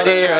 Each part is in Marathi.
हरे हरे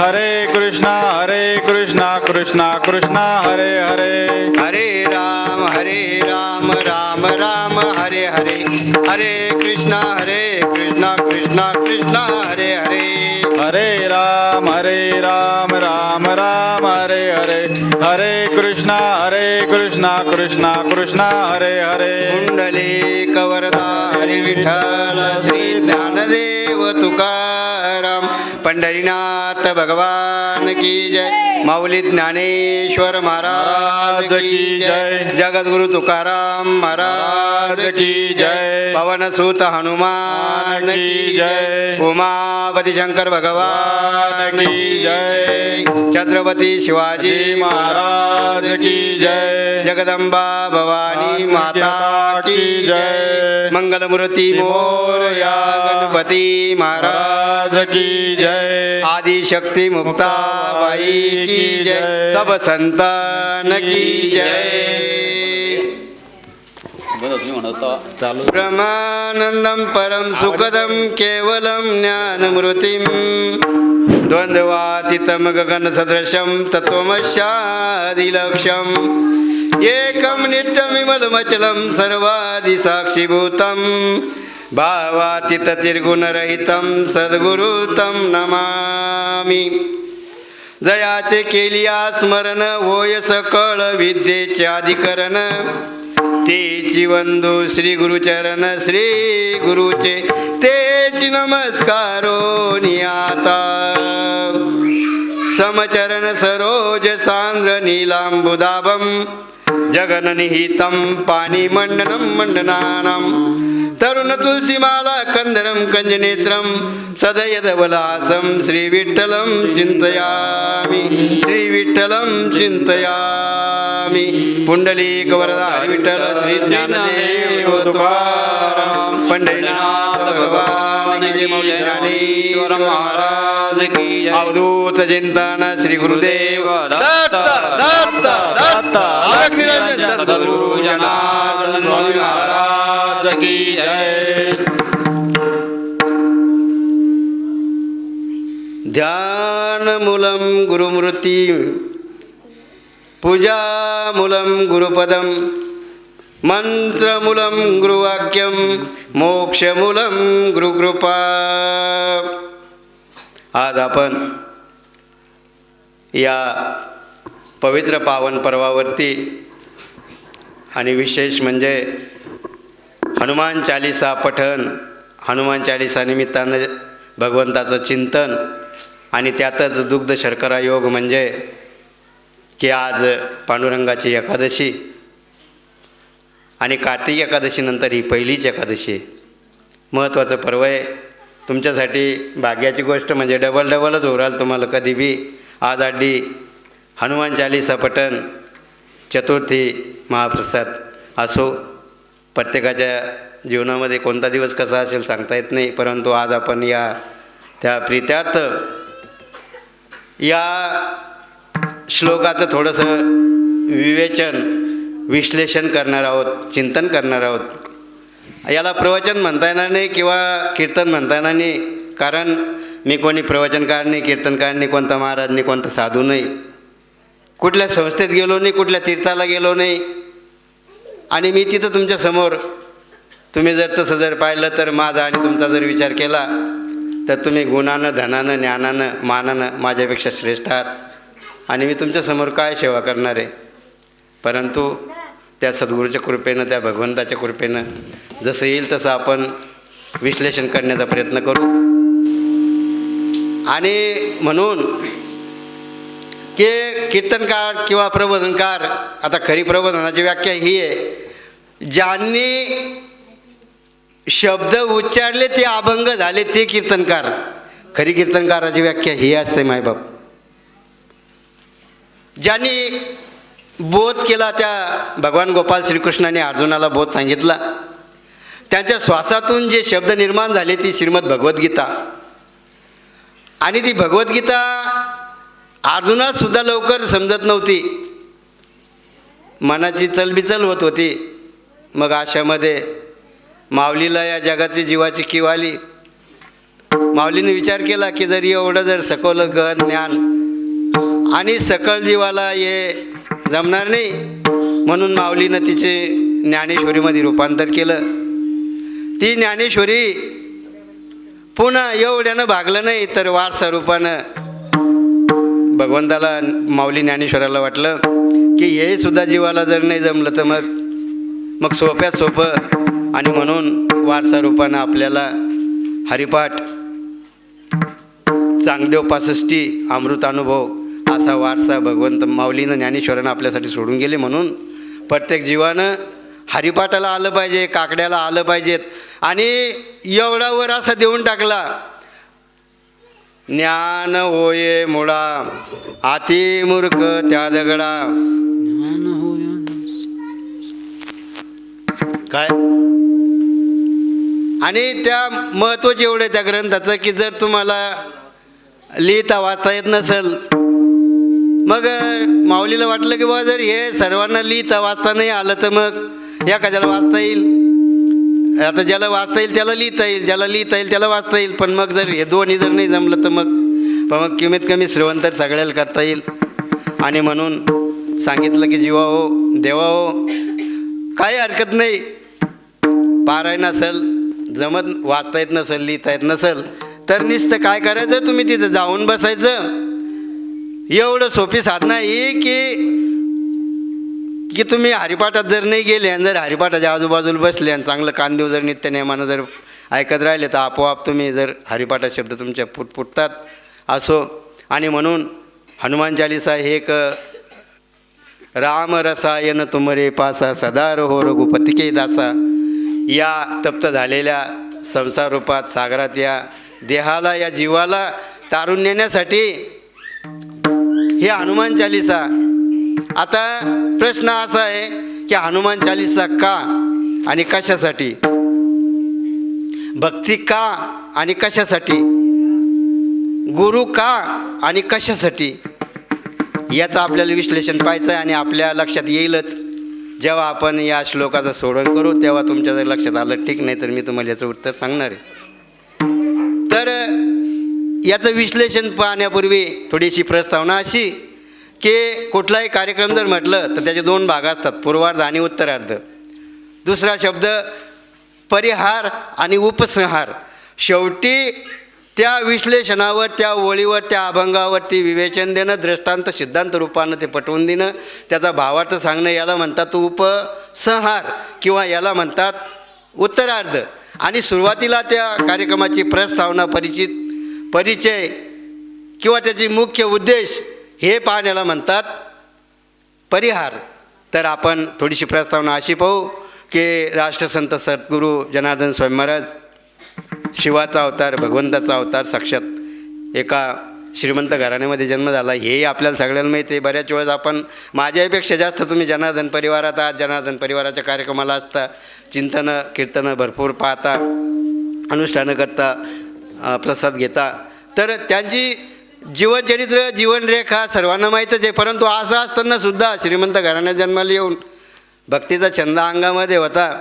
हरे कृष्णा हरे कृष्णा कृष्णा कृष्णा हरे हरे। हरे राम हरे राम राम राम हरे हरे। हरे कृष्ण हरे कृष्ण कृष्ण कृष्ण हरे हरे। हरे राम हरे राम राम राम हरे हरे। हरे कृष्णा हरे कृष्णा कृष्णा कृष्णा हरे हरे। कुंडली कवरदा हरी विठ्ठल श्री ज्ञानदेव तुकाराम। पंढरीनाथ भगवान की जय. माऊली ज्ञानेश्वर महाराज की जय. जगद्गुरु तुकाराम महाराज की जय. पवन सुत हनुमान की जय. उमापती शंकर भगवान की जय. छत्रपती शिवाजी महाराज की जय. जगदंबा भवानी माता की जय. मंगलमूर्ती मोरया गणपती महाराज की जय. आदिशक्ती मुक्ताबाई की जय। सब संतान की जय। चालू ब्रह्मानन्दं परं सुखदं केवलं ज्ञानमृतिं। द्वन्द्वातीतं गगनसदृशं तत्त्वमस्यादिलक्ष्यम् एकं नित्यमिमलमचलं सर्वादिसाक्षिभूतं। भावातीततिर्गुणरहितं सद्गुरुतं नमामि. जयाचे केलिया स्मरण होय सकळ विद्येचे अधिकरण. ते वंदू श्री गुरुचरण श्री गुरुचे तेची नमस्कारो नियाता. समचरण सरोज सांद्र नीलांबुदाबम जगननिहितं पाणी मंडनं तरुण तुलसीमाला कंदरं कंजनेत्रं सदयदवलासं श्रीविठ्ठलं चिन्तयामि श्रीविठ्ठलं चिन्तयामि पुण्डलीक वरदा विठ्ठल श्री ज्ञानदेव तुकाराम पंढरीनाथ भगवान ज्ञानेश्वर महाराज की अवधूत चिंतन श्री गुरुदेव। दत्त दत्त दत्त। सद्गुरु जनार्दन स्वामी महाराज। की जय। ध्यानमूलं गुरुमूर्ती पूजामूलं गुरुपदं मंत्रमूलं गुरुवाक्यं मोक्षमूलं गुरुकृपा। आज आपण या पवित्र पावन पर्वावरती आणि विशेष म्हणजे हनुमान चालिसा पठण हनुमान चालिसा निमित्तानं भगवंताचं चिंतन आणि त्यातच दुग्ध शर्करा योग म्हणजे की आज पांडुरंगाची एकादशी आणि कार्तिक एकादशीनंतर ही पहिलीच एकादशी आहे. महत्त्वाचं पर्व आहे. तुमच्यासाठी भाग्याची गोष्ट म्हणजे डबल डबलच उराल तुम्हाला कधी बी. आज आड्डी हनुमान चालिसा पठण चतुर्थी महाप्रसाद असो. प्रत्येकाच्या जीवनामध्ये कोणता दिवस कसा असेल सांगता येत नाही परंतु आज आपण या त्या प्रित्यार्थ या श्लोकाचं थोडंसं विवेचन विश्लेषण करणार आहोत चिंतन करणार आहोत. याला प्रवचन म्हणता येणार नाही किंवा कीर्तन म्हणता येणार नाही कारण मी कोणी प्रवचनकार नाही कीर्तनकार नाही कोणता महाराज नाही कोणता साधू नाही. कुठल्या संस्थेत गेलो नाही कुठल्या तीर्थाला गेलो नाही आणि मी तिथं तुमच्यासमोर तुम्ही जर तसं जर पाहिलं तर माझा आणि तुमचा जर विचार केला तर तुम्ही गुणानं धनानं ज्ञानानं मानानं माझ्यापेक्षा श्रेष्ठ आहात. आणि मी तुमच्यासमोर काय सेवा करणार आहे? परंतु त्या सद्गुरूच्या कृपेनं त्या भगवंताच्या कृपेनं जसं येईल तसं आपण विश्लेषण करण्याचा प्रयत्न करू. आणि म्हणून की कीर्तनकार किंवा प्रबोधनकार आता खरी प्रबोधनाची व्याख्या ही आहे ज्यांनी शब्द उच्चारले ते अभंग झाले ते कीर्तनकार. खरी कीर्तनकाराची व्याख्या ही असते मायबाप ज्यांनी बोध केला त्या भगवान गोपाल श्रीकृष्णाने अर्जुनाला बोध सांगितला. त्यांच्या श्वासातून जे शब्द निर्माण झाले ती श्रीमद भगवद्गीता आणि ती भगवद्गीता अर्जुनात सुद्धा लवकर समजत नव्हती. मनाची चलबिचल होत होती. मग आशामध्ये माऊलीला या जगाची जीवाची कीव आली. माऊलीने विचार केला की जर एवढं जर सकवलं गहन ज्ञान आणि सकल जीवाला हे जमणार नाही म्हणून माऊलीनं तिचे ज्ञानेश्वरीमध्ये रूपांतर केलं. ती ज्ञानेश्वरी पुन्हा एवढ्यानं भागलं नाही तर वारसा रूपानं भगवंताला माऊली ज्ञानेश्वराला वाटलं की हे सुद्धा जीवाला जर नाही जमलं तर मग मग सोप्यात सोपं. आणि म्हणून वारसा रूपानं आपल्याला हरिपाठ चांगदेव पासष्टी अमृतानुभव असा वारसा भगवंत माऊलीनं ज्ञानेश्वरानं आपल्यासाठी सोडून गेले म्हणून प्रत्येक जीवानं हरिपाठाला आलं पाहिजे काकड्याला आलं पाहिजेत. आणि एवढा वर असा देऊन टाकला ज्ञान होये मुळा आती मूर्ख त्या दगडा. काय? आणि त्या महत्त्वाचे एवढे त्या ग्रंथाचं की जर तुम्हाला लिहिता वाचता येत नसेल मग माऊलीला वाटलं की बाबा जर हे सर्वांना लिहिता वाचता नाही आलं तर मग एखाद्याला वाचता येईल. आता ज्याला वाचता येईल त्याला लिहिता येईल ज्याला लिहिता येईल त्याला वाचता येईल. पण मग जर हे दोन्ही जर नाही जमलं तर मग पण मग कमीत कमी श्रीवंत सगळ्याला करता येईल. आणि म्हणून सांगितलं की जीवा हो देवा हो काही हरकत नाही. पारायण नसेल जमत वाचता येत नसेल लिहिता येत नसेल तर नुसतं काय करायचं? तुम्ही तिथं जाऊन बसायचं. एवढं सोपी साधना ही की की तुम्ही हरिपाठात जर नाही गेले आणि जर हरिपाठाच्या आजूबाजूला बसले आणि चांगलं कानदेव जर नित्यनेमानं जर ऐकत राहिले तर आपोआप तुम्ही जर हरिपाठा शब्द तुमच्या फुट फुटतात असो. आणि म्हणून हनुमान चालिसा हे एक राम रसायन तुमरे पासा सदा हो रघुपती के दासा. या तप्त झालेल्या संसार रूपात सागरात या देहाला या जीवाला तारून नेण्यासाठी हे हनुमान चालिसा. आता प्रश्न असा आहे की हनुमान चालीसा का आणि कशासाठी? भक्ती का आणि कशासाठी? गुरु का आणि कशासाठी? याचं आपल्याला विश्लेषण पाहायचं आहे आणि आपल्या लक्षात येईलच. जेव्हा आपण या श्लोकाचं सोडण करू तेव्हा तुमच्या जर लक्षात आलं ठीक नाही तर मी तुम्हाला याचं उत्तर सांगणार आहे. तर याचं विश्लेषण पाहण्यापूर्वी थोडीशी प्रस्तावना अशी की कुठलाही कार्यक्रम जर म्हटलं तर त्याचे दोन भाग असतात. पूर्वार्ध आणि उत्तरार्ध. दुसरा शब्द परिहार आणि उपसंहार. शेवटी त्या विश्लेषणावर त्या ओळीवर त्या अभंगावरती विवेचन देणं दृष्टांत सिद्धांत रूपानं ते पटवून देणं त्याचा भावार्थ सांगणं याला म्हणतात उपसंहार किंवा याला म्हणतात उत्तरार्ध. आणि सुरुवातीला त्या कार्यक्रमाची प्रस्तावना परिचित परिचय किंवा त्याची मुख्य उद्देश हे पाहण्याला म्हणतात परिहार. तर आपण थोडीशी प्रस्तावना अशी पाहू की राष्ट्रसंत सद्गुरू जनार्दन स्वामी महाराज शिवाचा अवतार भगवंताचा अवतार साक्षात एका श्रीमंत घराण्यामध्ये जन्म झाला. हेही आपल्याला सगळ्यांना माहिती आहे. बऱ्याच वेळेस आपण माझ्यापेक्षा जास्त तुम्ही जनार्दन परिवारात आहात. जनार्दन परिवाराच्या कार्यक्रमाला असता चिंतनं कीर्तनं भरपूर पाहता अनुष्ठानं करता प्रसाद घेता. तर त्यांची जीवनचरित्र जीवनरेखा सर्वांना माहीतच आहे. परंतु असं असताना सुद्धा श्रीमंत घराण्यात जन्माला येऊन भक्तीचा छंद अंगामध्ये होता.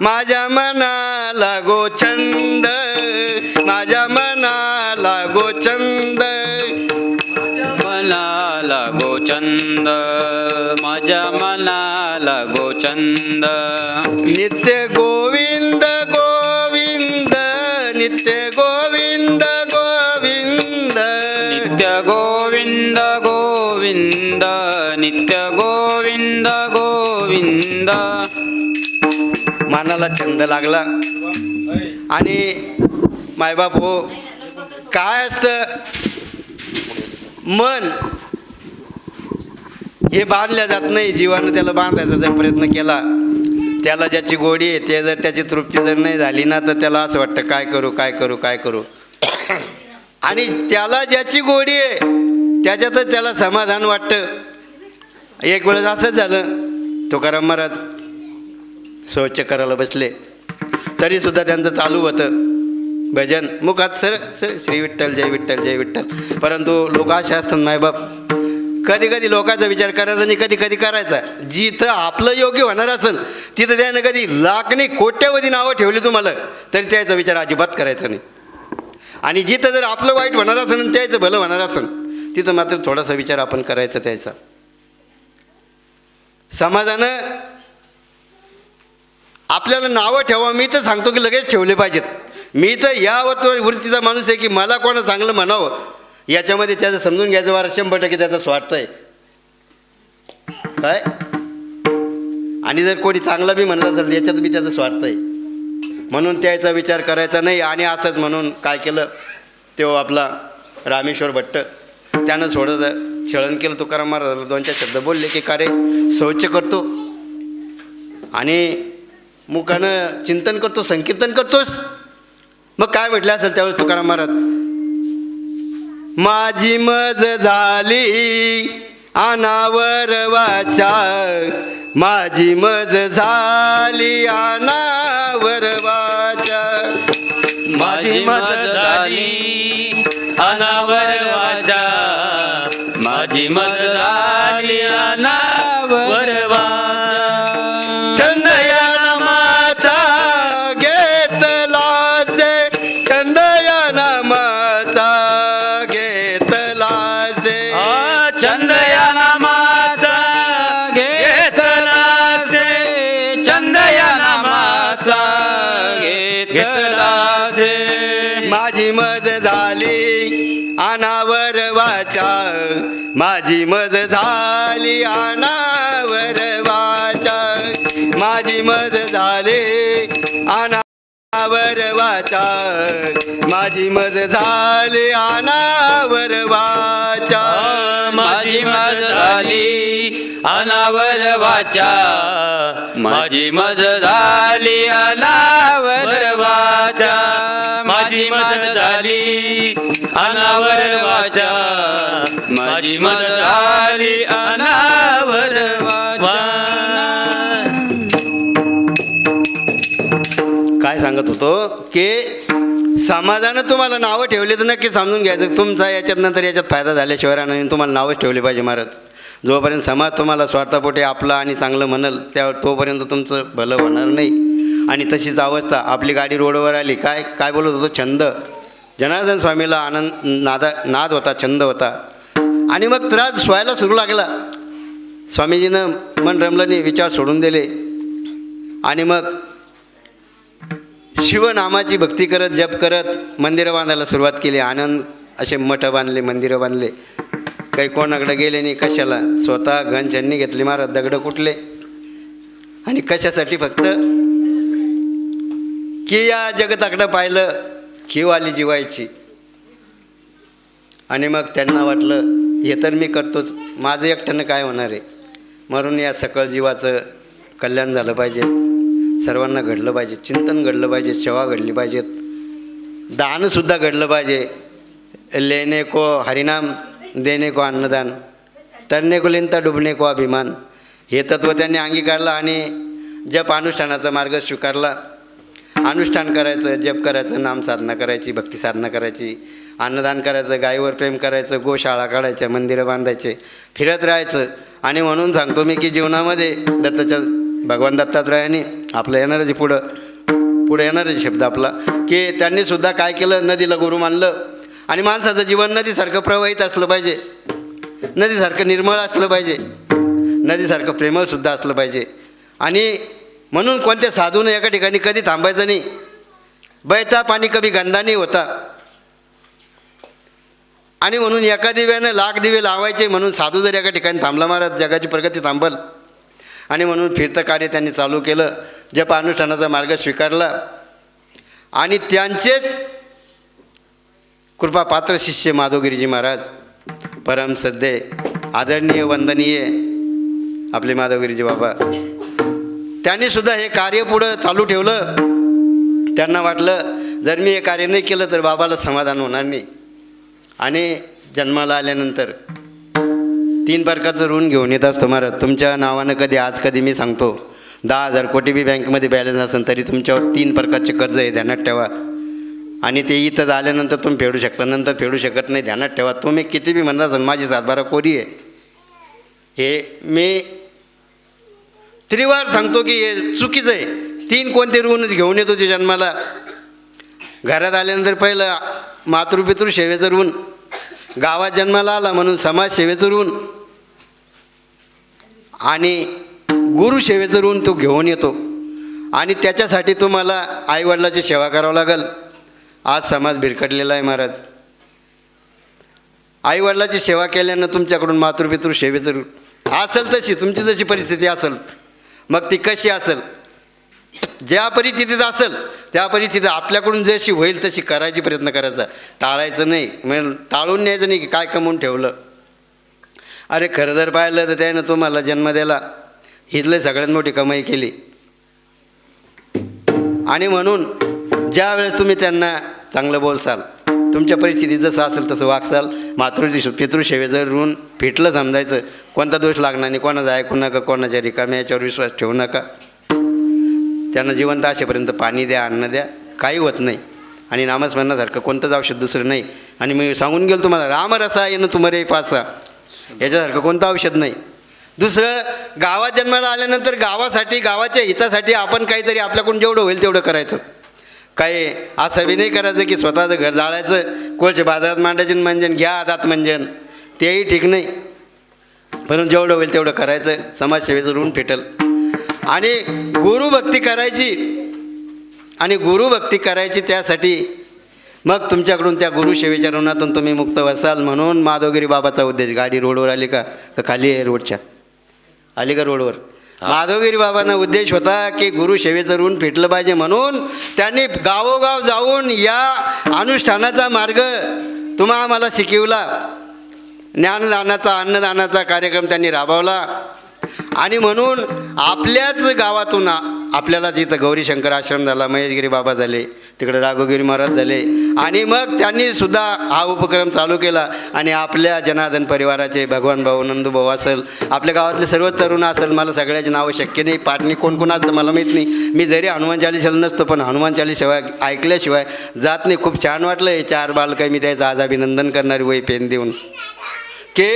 माझ्या मनाला गो छंद गोविंद मानाला छंद लागला. आणि मायबाप हो काय असतं? मन. हे बांधल्या जात नाही जीवानं त्याला बांधायचा जर प्रयत्न केला त्याला ज्याची गोडी आहे ते जर त्याची तृप्ती जर नाही झाली ना तर त्याला असं वाटतं काय करू काय करू काय करू? आणि त्याला ज्याची गोडी आहे त्याच्यातच त्याला समाधान वाटतं. एक वेळेस असंच झालं. तुकाराम महाराज शौच करायला बसले. तरीसुद्धा त्यांचं चालू होतं. भजन. मुखात सर सर श्री विठ्ठल जय विठ्ठल जय विठ्ठल. परंतु लोक असे असतात मायबाप कधी कधी लोकांचा विचार करायचा आणि कधी कधी करायचा. जिथं आपलं योग्य होणार असेल तिथं त्यानं कधी लाखनी कोट्यावधी नावं ठेवली तुम्हाला तरी त्याचा विचार अजिबात करायचा नाही. आणि जिथं जर आपलं वाईट होणार असेल आणि त्याचं भलं होणार असेल तिथं मात्र थोडासा विचार आपण करायचा त्याचा. समाजानं आपल्याला नावं ठेवा मी तर सांगतो की लगेच ठेवले पाहिजेत. मी तर या वृत्तीचा माणूस आहे की मला कोणा चांगलं म्हणावं याच्यामध्ये त्याचं समजून घ्यायचं वारा शंभर टक्के त्याचा स्वार्थ आहे. काय? आणि जर कोणी चांगला बी म्हणत असेल याच्यात बी त्याचा स्वार्थ आहे. म्हणून त्याचा विचार करायचा नाही आणि असंच म्हणून काय केलं तो आपला रामेश्वर भट्ट त्यानं सोडत छळण केलं तुकाराम महाराजाला दोन चार शब्द बोलले की का रे? शौच करतो. आणि मुखानं चिंतन करतो संकीर्तन करतोस. मग काय म्हटलं असेल त्यावेळेस तुकाराम महाराज? माझी मज झाली अनावर वाचा. माझी मज झाली अनावर वाचा. माझी मज झाली Hajimat माझी मज झाली अनावर वाचा. माझी मज झाली अनावर वाचा. माझी मज झाली अनावर वाचा. माझी मज झाली अनावर वाचा. माझी मज झाली अना मदत झाली. अनावर वाचा. माझी मदत झाली अनावर काय सांगत होतो? की समाजानं तुम्हाला नावं ठेवली तर नक्की समजून घ्यायचं. तुमचा याच्यात नंतर याच्यात फायदा झाल्याशिवाय राहणार तुम्हाला नावच ठेवले पाहिजे महाराज. जोपर्यंत समाज तुम्हाला स्वार्थापोटे आपलं आणि चांगलं म्हणल त्या तोपर्यंत तुमचं भलं होणार नाही. आणि तशीच अवस्था आपली गाडी रोडवर आली काय काय बोलत होतो? छंद. जनार्दन स्वामीला आनंद नादा नाद होता छंद होता. आणि मग त्रास व्हायला सुरू लागला. स्वामीजीनं मन रमलं विचार सोडून दिले. आणि मग शिवनामाची भक्ती करत जप करत मंदिरं बांधायला सुरुवात केली. आनंद असे मठ बांधले मंदिरं बांधले. काही कोणाकडे गेले नाही कशाला? स्वतः घन ज्यांनी घेतली महाराज दगडं कुठले? आणि कशासाठी फक्त? की या जगताकडं पाहिलं की आली जीवायची. आणि मग त्यांना वाटलं हे तर मी करतोच माझं एकट्यानं काय होणार आहे? म्हणून या सकळ जीवाचं कल्याण झालं पाहिजे. सर्वांना घडलं पाहिजे चिंतन घडलं पाहिजे सेवा घडली पाहिजेत दानसुद्धा घडलं पाहिजे. लेणे को हरिनाम देणे को अन्नदान तरणे को लिंता डुबणे को अभिमान. हे तत्त्व त्यांनी अंगीकारलं आणि जप अनुष्ठानाचा मार्ग स्वीकारला. अनुष्ठान करायचं जप करायचं नाम साधना करायची भक्ती साधना करायची अन्नदान करायचं गायीवर प्रेम करायचं गोशाळा काढायच्या मंदिरं बांधायचे फिरत राहायचं. आणि म्हणून सांगतो मी की जीवनामध्ये दत्ताच्या भगवान दत्तात्रयाने आपलं येणारं जे पुढं पुढे येणारं शब्द आपला की त्यांनी सुद्धा काय केलं? नदीला गुरु मानलं. आणि माणसाचं जीवन नदीसारखं प्रवाहित असलं पाहिजे. नदीसारखं निर्मळ असलं पाहिजे. नदीसारखं प्रेमळसुद्धा असलं पाहिजे. आणि म्हणून कोणत्या साधूनं एका ठिकाणी कधी थांबायचं नाही. बैठा पाणी कधी गंदा नाही होता. आणि म्हणून एका दिव्यानं लाख दिवे लावायचे म्हणून साधू जर एका ठिकाणी थांबला महाराज जगाची प्रगती थांबल. आणि म्हणून फिरतं कार्य त्यांनी चालू केलं. जप अनुष्ठानाचा मार्ग स्वीकारला. आणि त्यांचेच कृपापात्र शिष्य माधवगिरीजी महाराज परम सद्दे आदरणीय वंदनीय आपले माधवगिरीजी बाबा त्यांनी सुद्धा हे कार्य पुढं चालू ठेवलं. त्यांना वाटलं जर मी हे कार्य नाही केलं तर बाबाला समाधान होणार नाही. आणि जन्माला आल्यानंतर तीन प्रकारचं ऋण घेऊन येत असतो महाराज तुमच्या नावानं कधी आज कधी मी सांगतो दहा हजार कोटी बी बँकमध्ये बॅलन्स असेल तरी तुमच्यावर तीन प्रकारचे कर्ज हे ध्यानात ठेवा. आणि ते इथं झाल्यानंतर तुम्ही फेडू शकता. नंतर फेडू शकत नाही. ध्यानात ठेवा. तुम्ही किती बी म्हणता माझी सातबारा कोरी आहे. हे मी त्रिवार सांगतो की हे चुकीचं आहे. तीन कोणते ऋण घेऊन येतो ते जन्माला. घरात आल्यानंतर पहिलं मातृपितृ सेवेचं ऋण. गावात जन्माला आला म्हणून समाजसेवेचं ऋण. आणि गुरुसेवेचं ऋण तो घेऊन येतो. आणि त्याच्यासाठी तुम्हाला आईवडिलाची सेवा करावं लागेल. आज समाज भिरकटलेला आहे महाराज. आईवडिलाची सेवा केल्यानं तुमच्याकडून मातृपितृ सेवेचं असेल तशी तुमची जशी परिस्थिती असेल मग ती कशी असेल? ज्या परिस्थितीत असेल त्या परिस्थितीत आपल्याकडून जशी होईल तशी करायची प्रयत्न करायचा. टाळायचं नाही. म्हणजे टाळून न्यायचं नाही की काय कमवून ठेवलं. अरे खरं जर पाहिलं तर त्यानं तुम्हाला जन्म दिला. हिथलं सगळ्यात मोठी कमाई केली. आणि म्हणून ज्यावेळेस तुम्ही त्यांना चांगलं बोलसाल. तुमच्या परिस्थितीत जसं असेल तसं वागसाल. मातृदिश पितृसेवे जर ऋण फिटलं समजायचं. कोणता दोष लागणार नाही कोणाचा ऐकू नका कोणाच्या रिकाम्या याच्यावर विश्वास ठेवू नका. त्यांना जिवंत असेपर्यंत पाणी द्या अन्न द्या. काही होत नाही. आणि नामस्मरणासारखं कोणतंच औषध दुसरं नाही. आणि मी सांगून गेलो तुम्हाला रामरसा येणं तुम्हाला पासा. याच्यासारखं कोणतं औषध नाही. दुसरं गावात जन्माला आल्यानंतर गावासाठी गावाच्या हितासाठी आपण काहीतरी आपल्याकडून जेवढं होईल तेवढं करायचं. काही असं बी नाही करायचं की स्वतःचं घर जाळायचं कोळचे बाजारात मांडायचे मंजन घ्या दात मंजन तेही ठीक नाही. म्हणून जेवढं होईल तेवढं करायचं. समाजसेवेचं ऋण फेटल. आणि गुरुभक्ती करायची. आणि गुरुभक्ती करायची त्यासाठी मग तुमच्याकडून त्या गुरुसेवेच्या ऋणातून तुम्ही मुक्त व्हाल म्हणून माधवगिरी बाबाचा उद्देश. गाडी रोडवर आली का? का खाली आहे रोडच्या? आली का रोडवर? माधवगिरी बाबांना उद्देश होता की गुरुसेवेचं ऋण फेटलं पाहिजे म्हणून त्यांनी गावोगाव जाऊन या अनुष्ठानाचा मार्ग तुम्हा आम्हाला शिकवला. ज्ञानदानाचा अन्नदानाचा कार्यक्रम त्यांनी राबवला. आणि म्हणून आपल्याच गावातून आपल्याला जिथं गौरीशंकर आश्रम झाला महेशगिरी बाबा झाले तिकडे राघोगिरी महाराज झाले. आणि मग त्यांनी सुद्धा हा उपक्रम चालू केला. आणि आपल्या जनार्दन परिवाराचे भगवान भाऊ नंदूभाऊ असेल आपल्या गावातले सर्व तरुण असेल मला सगळ्याची नावं शक्य नाही पाटणी कोण कोण असतं मला माहीत नाही. मी जरी हनुमान चालीसाला नसतो पण हनुमान चालीशिवाय ऐकल्याशिवाय जात नाही. खूप छान वाटलं हे चार बालकाय मी त्याचं आज अभिनंदन करणारी वय पेन देऊन. के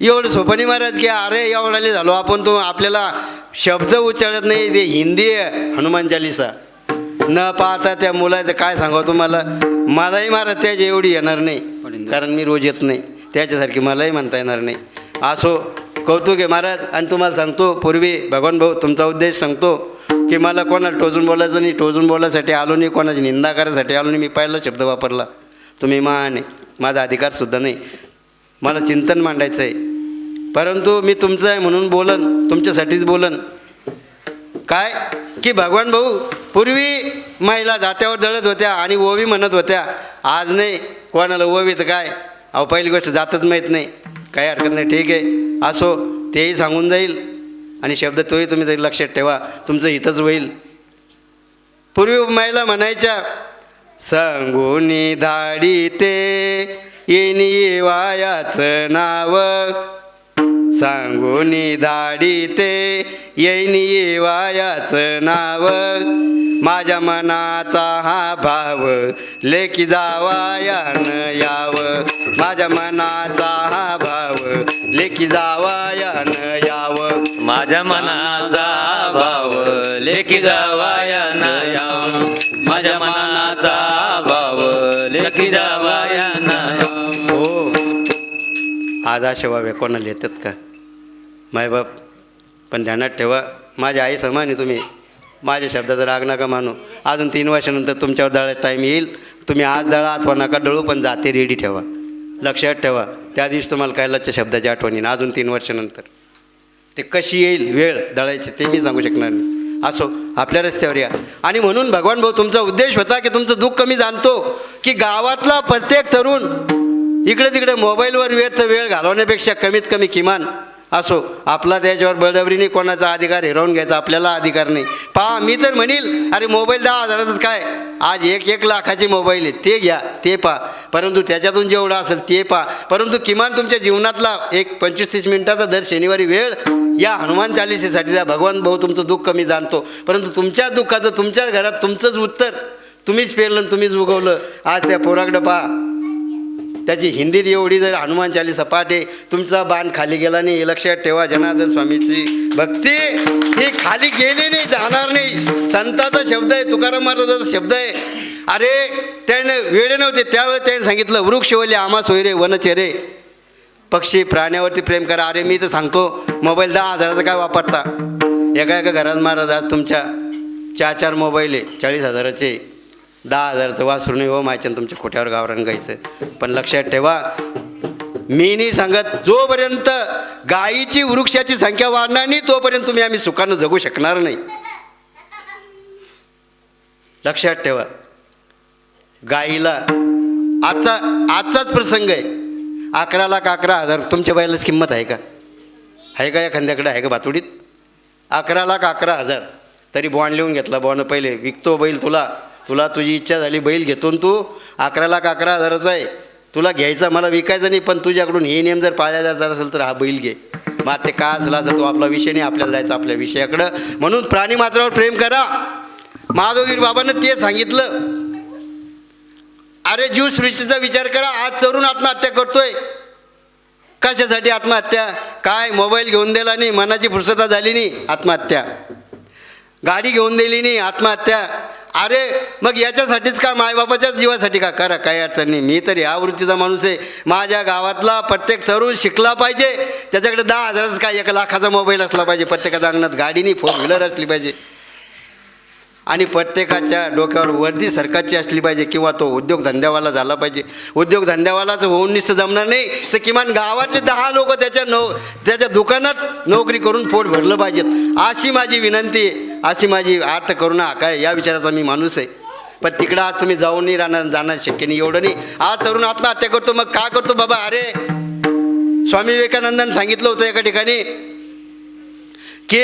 एवढं सोपनी महाराज की अरे एवढाले झालो आपण तो आपल्याला शब्द उच्चारत नाही ते हिंदी आहे हनुमान चालीसा. न पाहता त्या मुलाचं काय सांगावं तुम्हाला? मलाही महाराज त्याची एवढी येणार नाही. कारण मी रोज येत नाही. त्याच्यासारखी मलाही म्हणता येणार नाही. असो कौतुक आहे महाराज. आणि तुम्हाला सांगतो पूर्वी भगवान भाऊ तुमचा उद्देश सांगतो की मला कोणाला टोचून बोलायचं नाही. टोचून बोलायसाठी आलो नाही कोणाची निंदा करायसाठी आलो नाही. मी पहिला शब्द वापरला. तुम्ही महान आहे. माझा अधिकारसुद्धा नाही. मला चिंतन मांडायचं आहे. परंतु मी तुमचं आहे म्हणून बोलन. तुमच्यासाठीच बोलन. काय? की भगवान भाऊ पूर्वी महिला जात्यावर दळत होत्या आणि ओवी म्हणत होत्या आज नाही कोणाला ओवी तर काय? अहो पहिली गोष्ट जातच माहीत नाही. काही हरकत नाही ठीक आहे. असो तेही सांगून जाईल. आणि शब्द तोही तुम्ही तरी लक्षात ठेवा. तुमचं हितच होईल. पूर्वी महिला म्हणायच्या सांगून धाडी ते येणी वायाचं नाव सांगूनी धाडी ते येणी वायाचं नाव. माझ्या मनाचा हा भाव लेकी जावायान याव. माझ्या मनाचा हा भाव लेकी जावायान याव. माझ्या मनाचा भाव लेखी जावाया नया माझ्या मनाचा भाव लेखी जावाया नया हो. आज अशा व्हाव्या कोणाला येतात का? मायबाप पण ध्यानात ठेवा. माझ्या आई समान आहे तुम्ही. माझ्या शब्दाचा राग नका मानू. अजून तीन वर्षानंतर तुमच्यावर दळायचा टाईम येईल. तुम्ही आज दळा अथवा नका दळू पण जाते रेडी ठेवा. लक्षात ठेवा. त्या दिवशी तुम्हाला कैलाच्या शब्दाची आठवण येईल. अजून तीन वर्षानंतर. ते कशी येईल वेळ दळायची ते मी सांगू शकणार नाही. असो आपल्या रस्त्यावर या. आणि म्हणून भगवान भाऊ तुमचा उद्देश होता की तुमचं दुःख मी जाणतो की गावातला प्रत्येक तरुण इकडे तिकडे मोबाईलवर व्यर्थ वेळ घालवण्यापेक्षा कमीत कमी किमान असो आपला त्याच्यावर बळजबरीने कोणाचा अधिकार हिरावून घ्यायचा आपल्याला अधिकार नाही. पहा मी तर म्हणील अरे मोबाईल दहा हजारातच काय? आज एक एक लाखाचे मोबाईल आहे ते घ्या ते पहा. परंतु त्याच्यातून जेवढं असेल ते पहा. परंतु किमान तुमच्या जीवनातला एक पंचवीस तीस मिनिटाचा दर शनिवारी वेळ या हनुमान चालिसेसाठी द्या भगवान भाऊ तुमचं दुःख मी जाणतो. परंतु तुमच्या दुःखाचं तुमच्या घरात तुमचंच उत्तर. तुम्हीच पेरलं आणि तुम्हीच उगवलं. आज त्या पोराकडं पहा. त्याची हिंदीत एवढी जर हनुमान चालीसा पाठे तुमचा बाण खाली गेला नाही. हे लक्षात ठेवा जनार्दन स्वामीची भक्ती. ही खाली गेली नाही जाणार नाही. संताचा शब्द आहे तुकाराम महाराजाचा शब्द आहे. अरे त्यानं वेळे नव्हते. त्यावेळेस त्याने सांगितलं वृक्षवले आमा सोयरे वनचेरे पक्षी प्राण्यावरती प्रेम करा. अरे मी तर सांगतो मोबाईल दहा हजाराचा काय वापरता? एका एका घरात महाराज आज तुमच्या चार चार मोबाईल आहे चाळीस हजाराचे. दहा हजारचं वासरून हो मायच्या तुमच्या खोट्यावर गावरान गायचं. पण लक्षात ठेवा मी नाही सांगत जोपर्यंत गायीची वृक्षाची संख्या वाढणार नाही तोपर्यंत तुम्ही आम्ही सुखानं जगू शकणार नाही. लक्षात ठेवा गाईला आजचा आजचाच प्रसंग आहे. अकरा लाख अकरा हजार तुमच्या बायलाच किंमत आहे का? आहे का एखाद्याकडे आहे का भातुडीत अकरा लाख अकरा हजार तरी बॉन्ड लिहून घेतला बॉन्ड पहिले विकतो बैल तुला. तुला तुझी इच्छा झाली बैल घेतो तू. अकरा लाख अकरा हजाराचा आहे. तुला घ्यायचा मला विकायचं नाही पण तुझ्याकडून हे नियम जर पाळल्या जात असेल तर हा बैल घे. मग ते का झाला तर तो आपला विषय नाही आपल्याला जायचा आपल्या विषयाकडं. म्हणून प्राणी मात्रावर प्रेम करा. महादेवगीर बाबांना ते सांगितलं. अरे जीव सृष्टीचा विचार करा. आज तरुण आत्महत्या करतोय. कशासाठी आत्महत्या? काय? मोबाईल घेऊन दिला नाही मनाची फुर्सता झाली नाही आत्महत्या. गाडी घेऊन दिली नाही आत्महत्या. अरे मग याच्यासाठीच का? मायबापाच्याच जीवासाठी का? करा काही अडचण नाही. मी तर या वृत्तीचा माणूस आहे. माझ्या गावातला प्रत्येक तरुण शिकला पाहिजे. त्याच्याकडे दहा हजाराचा काय? एक लाखाचा मोबाईल असला पाहिजे. प्रत्येकाच्या अंगणात गाडी नाही फोर व्हीलर असली पाहिजे. आणि प्रत्येकाच्या डोक्यावर वर्दी सरकारची असली पाहिजे किंवा तो उद्योगधंद्यावाला झाला पाहिजे. उद्योगधंद्यावालाच होऊन निस्त जमणार नाही. तर किमान गावातले दहा लोक त्याच्या नो त्याच्या दुकानात नोकरी करून पोट भरलं पाहिजेत. अशी माझी विनंती आहे. अशी माझी अर्थ करुणा काय या विचाराचा मी माणूस आहे. पण तिकडं आज तुम्ही जाऊन नाही राहणार जाणार शक्य नाही एवढं नाही. आज तरुण आत्महत्या करतो मग का करतो बाबा? अरे स्वामी विवेकानंदांनी सांगितलं होतं एका ठिकाणी की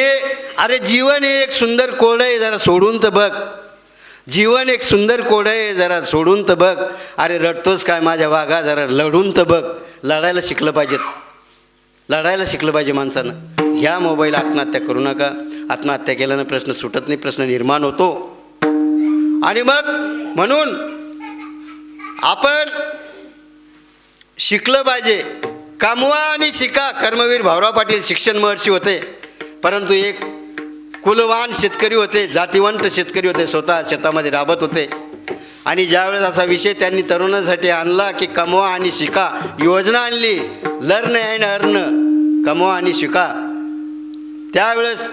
अरे जीवन हे एक सुंदर कोड आहे जरा सोडून तर बघ. जीवन एक सुंदर कोड आहे जरा सोडून तर बघ. अरे रडतोस काय माझ्या वाघा? जरा लढून तर बघ. लढायला शिकलं पाहिजेत. लढायला शिकलं पाहिजे माणसानं. घ्या मोबाईल आत्महत्या करू नका. आत्महत्या केल्यानं प्रश्न सुटत नाही प्रश्न निर्माण होतो. आणि मग म्हणून आपण शिकलं पाहिजे. कामवा आणि शिका कर्मवीर भाऊराव पाटील शिक्षण महर्षी होते. परंतु एक कुलवान शेतकरी होते जातीवंत शेतकरी होते स्वतः शेतामध्ये राबत होते. आणि ज्यावेळेस असा विषय त्यांनी तरुणांसाठी आणला की कमवा आणि शिका योजना आणली लर्न अँड अर्न कमवा आणि शिका. त्यावेळेस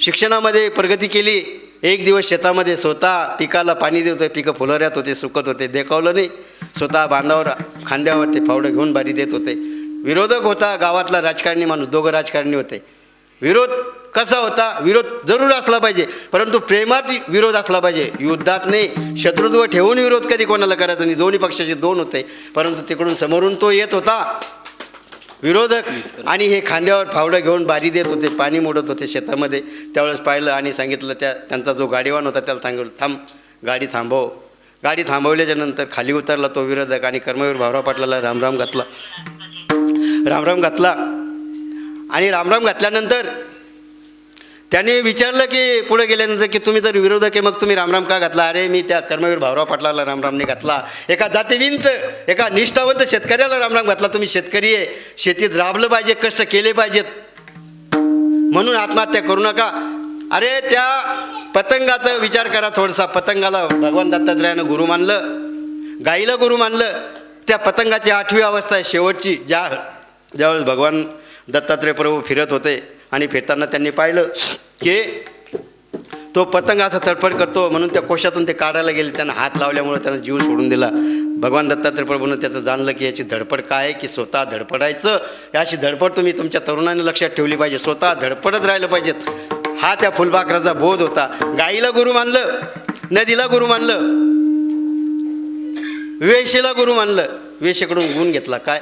शिक्षणामध्ये प्रगती केली. एक दिवस शेतामध्ये स्वतः पिकाला पाणी देत होते. पिकं फुलऱ्यात होते सुकत होते देखावलं नाही. स्वतः बांधावर खांद्यावर ते फावडं घेऊन बारी देत होते. विरोधक होता गावातला राजकारणी माणूस दोघं राजकारणी होते. विरोध कसा होता? विरोध जरूर असला पाहिजे परंतु प्रेमात विरोध असला पाहिजे. युद्धात नाही शत्रुत्व ठेवून विरोध कधी कोणाला करायचा? नाही दोन्ही पक्षाचे दोन होते परंतु तिकडून समोरून तो येत होता. विरोधक. आणि हे खांद्यावर फावडं घेऊन बारी देत होते पाणी मोडत होते शेतामध्ये. त्यावेळेस पाहिलं आणि सांगितलं त्या त्यांचा जो गाडीवान होता त्याला सांगितलं थांब गाडी थांबव. गाडी थांबवल्याच्या नंतर खाली उतरला तो विरोधक आणि कर्मवीर भाऊराव पाटलाला रामराम घातला. रामराम घातला. आणि रामराम घातल्यानंतर त्याने विचारलं की पुढे गेल्यानंतर की तुम्ही तर विरोधक आहे मग तुम्ही रामराम का घातला? अरे मी त्या कर्मवीर भाऊराव पाटलाला रामरामने घातला. एका जातीविंत एका निष्ठावंत शेतकऱ्याला रामराम घातला. तुम्ही शेतकरी आहे. शेतीत राबलं पाहिजे कष्ट केले पाहिजेत. म्हणून आत्महत्या करू नका. अरे त्या पतंगाचा विचार करा थोडासा. पतंगाला भगवान दत्तात्रयानं गुरु मानलं. गाईला गुरु मानलं. त्या पतंगाची आठवी अवस्था आहे शेवटची. ज्या ज्यावेळेस भगवान दत्तात्रय प्रभू फिरत होते आणि फिरताना त्यांनी पाहिलं की तो पतंग असा तडफड करतो म्हणून त्या कोशातून ते काढायला गेले त्यांना हात लावल्यामुळे त्यानं जीव सोडून दिला. भगवान दत्तात्रय प्रभूनं त्याचं जाणलं की याची धडपड काय आहे की स्वतः धडपडायचं. याची धडपड तुम्ही तुमच्या तरुणाने लक्षात ठेवली पाहिजे. स्वतः धडपडत राहिलं पाहिजेत हा त्या फुलपाखराचा बोध होता. गाईला गुरु मानलं नदीला गुरु मानलं वेशीला गुरु मानलं. वेशेकडून गुण घेतला. काय?